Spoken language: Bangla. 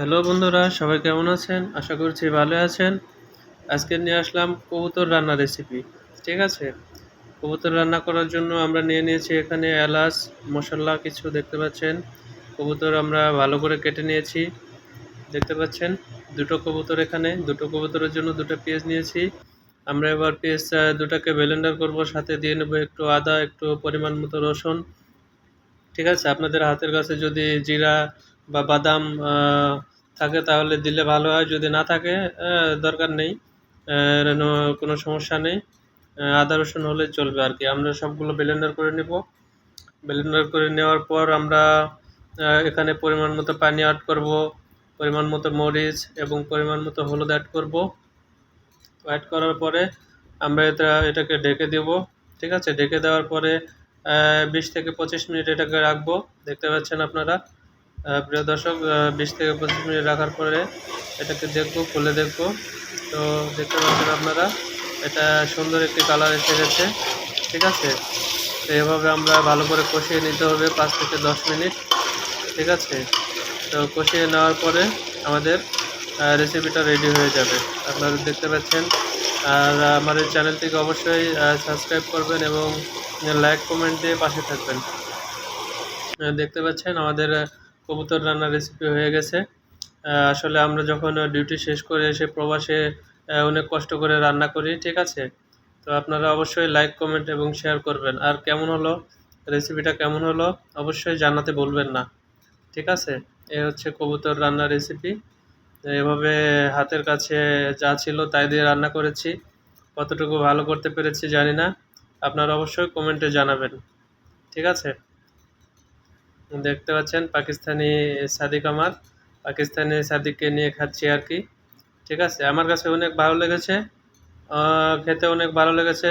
হ্যালো বন্ধুরা, সবাই কেমন আছেন? আশা করছি ভালো আছেন। আজকে নিয়ে আসলাম কবুতর রান্না রেসিপি ঠিক আছে? কবুতর রান্না করার জন্য আমরা নিয়ে নিয়েছি এখানে এলাচ, মশলা, কিছু দেখতে পাচ্ছেন। কবুতর আমরা ভালো করে কেটে নিয়েছি, দেখতে পাচ্ছেন? দুটো কবুতর এখানে, দুটো কবুতরের জন্য দুটো পেঁয়াজ নিয়েছি। আমরা এবার পেঁয়াজ দুটাকে ব্লেন্ডার করব, সাথে দিয়ে নেব একটু আদা, একটু পরিমাণ মতো রসুন, ঠিক আছে? আপনাদের হাতের কাছে যদি জিরা বা বাদাম থাকে তাহলে দিলে ভালো হয়, যদি না থাকে দরকার নেই কোনো সমস্যা নেই আদা রসুন হলে চলবে আর কি। আমরা সবগুলো ব্লেন্ডার করে নেব। ব্লেন্ডার করে নেওয়ার পর আমরা এখানে পরিমাণ মতো পানি অ্যাড করব, পরিমাণ মতো মরিচ এবং পরিমাণ মতো হলুদ অ্যাড করব। অ্যাড করার পরে আমরা এটা, এটাকে ঢেকে দেব, ঠিক আছে? ঢেকে দেওয়ার পরে বিশ থেকে পঁচিশ মিনিট এটাকে রাখব। দেখতে পাচ্ছেন আপনারা? প্রিয় দর্শক বিশ থেকে পঁচিশ মিনিট রাখার পরে এটাকে দেখব, খুলে দেখব। তো দেখতে পাচ্ছেন আপনারা, এটা সুন্দর একটি কালার এসে গেছে। ঠিক আছে? তো এভাবে আমরা ভালো করে কষিয়ে নিতে হবে পাঁচ থেকে দশ মিনিট। ঠিক আছে? তো কষিয়ে নেওয়ার পরে আমাদের রেসিপিটা রেডি হয়ে যাবে। আপনারা দেখতে পাচ্ছেন। আর আমার এই চ্যানেলটিকে অবশ্যই সাবস্ক্রাইব করবেন এবং লাইক কমেন্ট দিয়ে পাশে থাকবেন। দেখতে পাচ্ছেন আমাদের কবুতর রান্নার রেসিপি হয়ে গেছে। আসলে আমরা যখন ডিউটি শেষ করে এসে প্রবাসে অনেক কষ্ট করে রান্না করি, ঠিক আছে? তো আপনারা অবশ্যই লাইক কমেন্ট এবং শেয়ার করবেন। আর কেমন হলো? রেসিপিটা কেমন হলো? অবশ্যই জানাতে বলবেন না। ঠিক আছে? এ হচ্ছে কবুতর রান্নার রেসিপি এভাবে হাতের কাছে যা ছিল তাই দিয়ে রান্না করেছি। কতটুকু ভালো করতে পেরেছি জানি না। আপনারা অবশ্যই কমেন্টে জানাবেন। ঠিক আছে? দেখতে পাচ্ছেন, পাকিস্তানি সাদিক আমার। পাকিস্তানি সাদিককে নিয়ে খাচ্ছি আর কি। ঠিক আছে? আমার কাছে অনেক ভালো লেগেছে। খেতে অনেক ভালো লেগেছে।